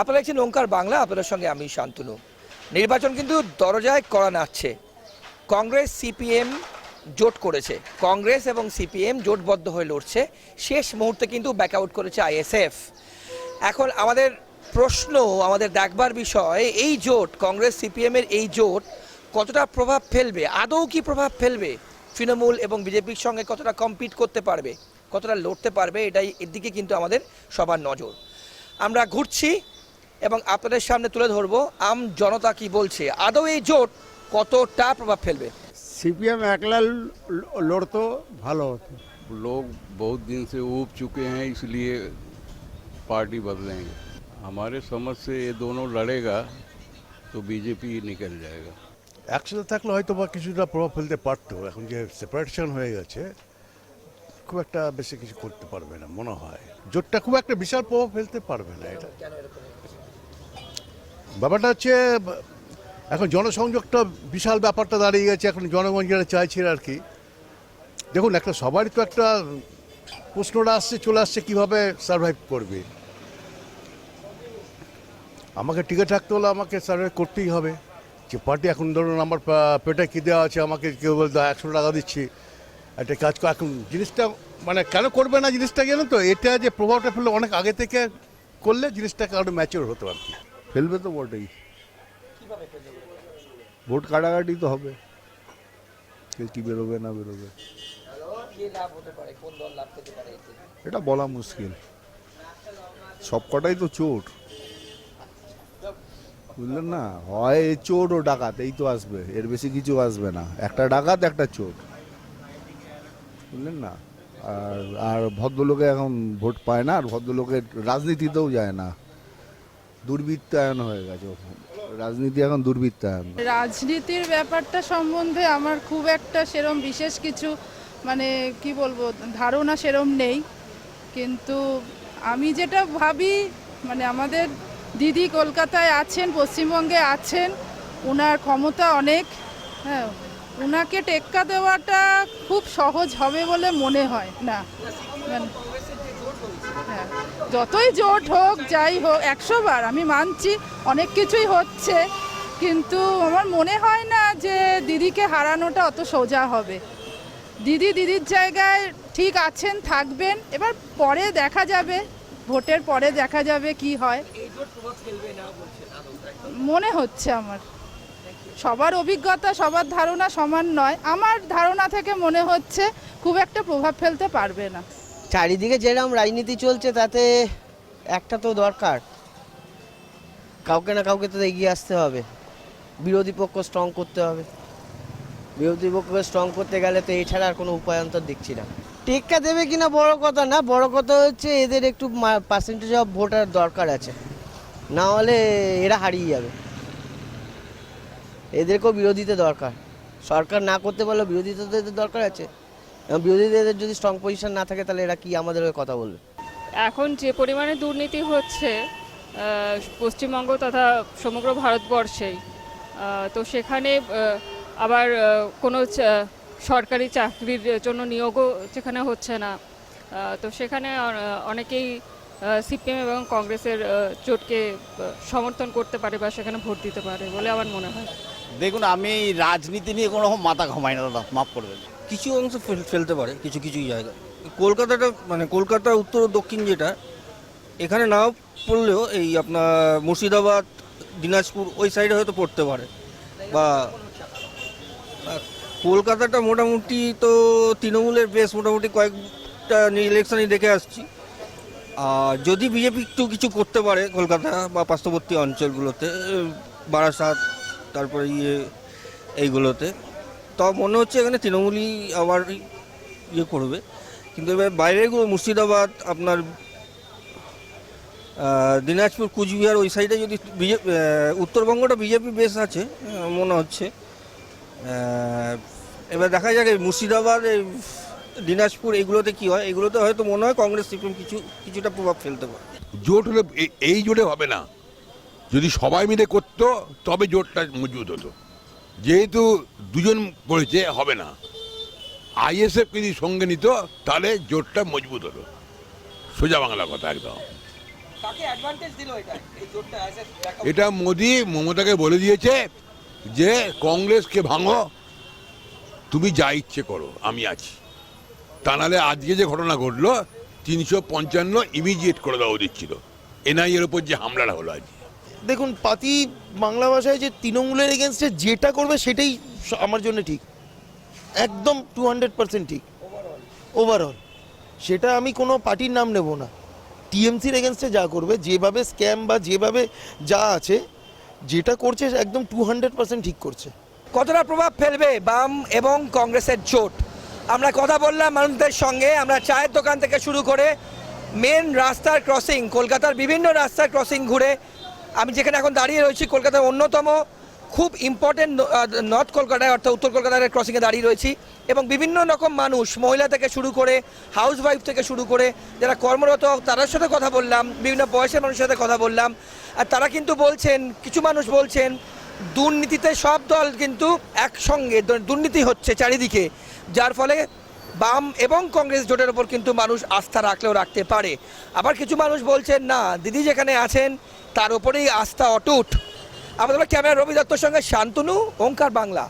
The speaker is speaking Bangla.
আপনারা দেখছেন ওঙ্কার বাংলা, আপনাদের সঙ্গে আমি শান্তনু। নির্বাচন কিন্তু দরজায় করা নাচ্ছে কংগ্রেস, সিপিএম জোট করেছে। কংগ্রেস এবং সিপিএম জোটবদ্ধ হয়ে লড়ছে। শেষ মুহূর্তে কিন্তু ব্যাকআউট করেছে আইএসএফ। এখন আমাদের প্রশ্ন, আমাদের দেখবার বিষয়, এই জোট, কংগ্রেস, সিপিএম এর এই জোট কতটা প্রভাব ফেলবে? আদৌ কি প্রভাব ফেলবে? তৃণমূল এবং বিজেপির সঙ্গে কতটা কম্পিট করতে পারবে? কতটা লড়তে পারবে? এটাই এর দিকে কিন্তু আমাদের সবার নজর। আমরা ঘুরছি এবং আপনাদের সামনে তুলে ধরবো আম জনতা কি বলছে আদৌ এই জোট কতটা প্রভাব ফেলবে सीपीएम একলা লড়তো ভালো হতো लोग बहुत दिन से ऊब चुके हैं इसलिए पार्टी बदलेंगे हमारे समझ से ये दोनों लड़ेगा तो बीजेपी ही निकल जाएगा একসাথে থাকলে হয়তো বা কিছুটা প্রভাব ফেলতে পারতো এখন যে সেপারেশন হয়ে গেছে খুব একটা বেশি কিছু করতে পারবে না মনে হয় জোটটা খুব একটা বিশাল প্রভাব ফেলতে পারবে না এটা ব্যাপারটা হচ্ছে, এখন জনসংযোগটা বিশাল ব্যাপারটা দাঁড়িয়ে গেছে, এখন জনগণ যেটা চাইছে আর কি। দেখুন, একটা সবারই তো একটা প্রশ্নটা আসছে, চলে আসছে, কীভাবে সার্ভাইভ করবে? আমাকে টিকে থাকতে হলে আমাকে সার্ভাইভ করতেই হবে। যে পার্টি এখন ধরুন আমার পেটে কী দেওয়া আছে, আমাকে কেউ বলতে একশো টাকা দিচ্ছি। একটা কাজ এখন জিনিসটা মানে কেন করবে না জিনিসটা জানেন তো? এটা যে প্রভাবটা ফেললে, অনেক আগে থেকে করলে জিনিসটাকে আরও ম্যাচিওর হতো আর কি। ফেলবে তো বটেই ভোট কাটাকাটি তো হবে। কে কি বেরোবে না বেরোবে। এটা বলা মুশকিল। সব কটাই তো চোট বুঝলেন না? হয় চোট ও ডাকাত, এই তো আসবে। এর বেশি কিছু আসবে না। একটা ডাকাত, একটা চোট বুঝলেন না? আর আর ভদ্রলোকে এখন ভোট পায় না, আর ভদ্রলোকের রাজনীতিতেও যায় না। দুর্বৃত্তায়ন হয়ে গেছে রাজনীতি এখন দুর্বৃত্তায়ন। রাজনীতির ব্যাপারটা সম্বন্ধে আমার খুব একটা সেরম বিশেষ কিছু মানে কি বলব, ধারণা সেরম নেই। কিন্তু আমি যেটা ভাবি মানে আমাদের দিদি কলকাতায় আছেন, পশ্চিমবঙ্গে আছেন ওনার ক্ষমতা অনেক হ্যাঁ ওনাকে টেক্কা দেওয়াটা খুব সহজ হবে বলে মনে হয়, না। মানে যতই জোট হোক, যাই হোক, একশো বার, আমি মানছি, অনেক কিছুই হচ্ছে, কিন্তু আমার মনে হয় না যে দিদিকে হারানোটা অত সোজা হবে। দিদি দিদির জায়গায় ঠিক আছেন, থাকবেন, এবার পরে দেখা যাবে, ভোটের পরে দেখা যাবে কি হয়। মনে হচ্ছে আমার। সবার অভিজ্ঞতা, সবার ধারণা সমান নয়, আমার ধারণা থেকে মনে হচ্ছে খুব একটা প্রভাব ফেলতে পারবে না। চারিদিকে যেরকম রাজনীতি চলছে, তাতে একটা তো দরকার। কাউকে না কাউকে তো এগিয়ে আসতে হবে। বিরোধী পক্ষ স্ট্রং করতে হবে। বিরোধী পক্ষকে স্ট্রং করতে গেলে তো এছাড়া আর কোনো উপায়ন্তর দেখছি না। টেক্কা দেবে কিনা বড় কথা না, বড় কথা হচ্ছে এদের একটু পার্সেন্টেজ অফ ভোটার দরকার আছে। না হলে এরা হারিয়ে যাবে। এদেরকেও বিরোধিতা দরকার। সরকার না করতে পারলেও বিরোধিতা তো এদের দরকার আছে। এবং বিরোধীদের যদি স্ট্রং পজিশন না থাকে তাহলে এরা কি আমাদের হয়ে কথা বলবে? এখন যে পরিমাণে দুর্নীতি হচ্ছে পশ্চিমবঙ্গ তথা সমগ্র ভারতবর্ষেই তো সেখানে আবার কোনো চা- সরকারি চাকরির জন্য নিয়োগও সেখানে হচ্ছে না। তো সেখানে অনেকেই সিপিএম এবং কংগ্রেসের জোটকে সমর্থন করতে পারে বা সেখানে ভোট দিতে পারে বলে আমার মনে হয়। দেখুন আমি রাজনীতি নিয়ে কোনো রকম মাথা ঘামাই না দাদা। মাফ করবেন। কিছু অংশ ফেলতে পারে, কিছু কিছু জায়গা। কলকাতাটা মানে কলকাতা উত্তর দক্ষিণ যেটা, এখানে নাও পড়লেও এই আপনার মুর্শিদাবাদ, দিনাজপুর, ওই সাইডে হয়তো পড়তে পারে। বা কলকাতাটা মোটামুটি তো তৃণমূলের বেশ মোটামুটি কয়েকটা ইলেকশনই দেখে আসছি। আর যদি বিজেপি একটু কিছু করতে পারে কলকাতা বা পার্শ্ববর্তী অঞ্চলগুলোতে বারাসাত, তারপরে ইয়ে এইগুলোতে তো মনে হচ্ছে এখানে তৃণমূলই আবার ইয়ে করবে। কিন্তু এবার বাইরেগুলো মুর্শিদাবাদ, আপনার দিনাজপুর, কুচবিহার, ওই সাইডে যদি বিজেপি উত্তরবঙ্গটা বিজেপি বেশ আছে মনে হচ্ছে। এবার দেখা যাক মুর্শিদাবাদ দিনাজপুর, এগুলোতে কি হয়? এগুলোতে হয়তো মনে হয় কংগ্রেস, সিপিএম কিছু, কিছুটা প্রভাব ফেলতে পারে। জোট হলে এই জোটে হবে না। যদি সবাই মিলে করতো, তবে জোটটা মজবুত হতো। যেহেতু দুজন পড়েছে হবে না। আইএসএফ যদি সঙ্গে নিত তাহলে জোটটা মজবুত হতো। সোজা বাংলা কথা একদম। এটা মোদি মমতাকে বলে দিয়েছে যে কংগ্রেসকে ভাঙো তুমি যা ইচ্ছে করো আমি আছি। তা নাহলে আজকে যে ঘটনা ঘটলো তিনশো পঞ্চান্ন ইমিডিয়েট করে দেওয়া উচিত ছিল। এনআইএর ওপর যে হামলাটা হলো আজ দেখুন, পাতি বাংলা ভাষায় যে তৃণমূলের এগেনস্টে যেটা করবে সেটাই আমার জন্য ঠিক। একদম টু হান্ড্রেড পার্সেন্ট ঠিক। ওভারঅল সেটা আমি কোনো পার্টির নাম নেব না। টিএমসির এগেনস্টে যা করবে, যেভাবে স্ক্যাম বা যেভাবে যা আছে, যেটা করছে একদম টু হান্ড্রেড পার্সেন্ট ঠিক করছে। কতটা প্রভাব ফেলবে বাম এবং কংগ্রেসের জোট? আমরা কথা বললাম মানুষদের সঙ্গে, আমরা চায়ের দোকান থেকে শুরু করে মেন রাস্তার ক্রসিং কলকাতার বিভিন্ন রাস্তার ক্রসিং ঘুরে আমি যেখানে এখন দাঁড়িয়ে রয়েছি, কলকাতার অন্যতম খুব ইম্পর্টেন্ট নর্থ কলকাতায়, অর্থাৎ উত্তর কলকাতার ক্রসিংয়ে দাঁড়িয়ে রয়েছি এবং বিভিন্ন রকম মানুষ, মহিলা থেকে শুরু করে হাউস ওয়াইফ থেকে শুরু করে যারা কর্মরত, তাদের সাথে কথা বললাম, বিভিন্ন বয়সের মানুষের সাথে কথা বললাম, আর তারা কিন্তু বলছেন, কিছু মানুষ বলছেন, দুর্নীতিতে সব দল কিন্তু একসঙ্গে দুর্নীতি হচ্ছে চারিদিকে, যার ফলে বাম এবং কংগ্রেস জোটের ওপর কিন্তু মানুষ আস্থা রাখলেও রাখতে পারে। আবার কিছু মানুষ বলছেন, না, দিদি যেখানে আছেন তার উপরেই আস্থা অটুট। আমাদের ক্যামেরা রবি দত্তর সঙ্গে শান্তনু ওঙ্কার বাংলা।